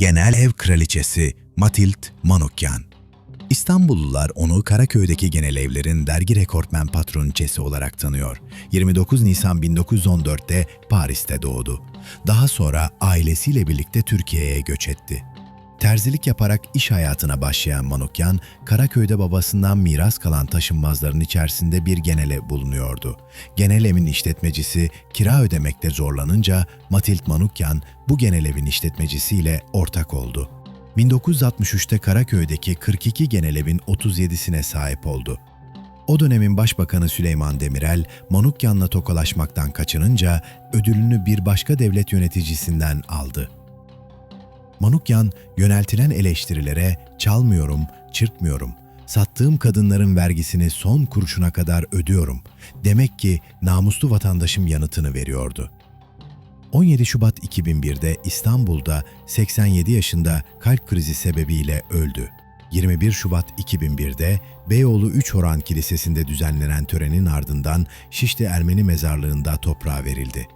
genel ev kraliçesi Matild Manukyan. İstanbullular onu Karaköy'deki genel evlerin dergi rekortmen patroniçesi olarak tanıyor. 29 Nisan 1914'te Paris'te doğdu. Daha sonra ailesiyle birlikte Türkiye'ye göç etti. Terzilik yaparak iş hayatına başlayan Manukyan, Karaköy'de babasından miras kalan taşınmazların içerisinde bir genele bulunuyordu. Genel evin işletmecisi kira ödemekte zorlanınca Matild Manukyan bu genel evin işletmecisiyle ortak oldu. 1963'te Karaköy'deki 42 genel evin 37'sine sahip oldu. O dönemin Başbakanı Süleyman Demirel, Manukyan'la tokalaşmaktan kaçınınca ödülünü bir başka devlet yöneticisinden aldı. Manukyan yöneltilen eleştirilere çalmıyorum, çırpmıyorum, sattığım kadınların vergisini son kuruşuna kadar ödüyorum. Demek ki namuslu vatandaşım yanıtını veriyordu. 17 Şubat 2001'de İstanbul'da 87 yaşında kalp krizi sebebiyle öldü. 21 Şubat 2001'de Beyoğlu 3 Horan Kilisesi'nde düzenlenen törenin ardından Şişli Ermeni Mezarlığı'nda toprağa verildi.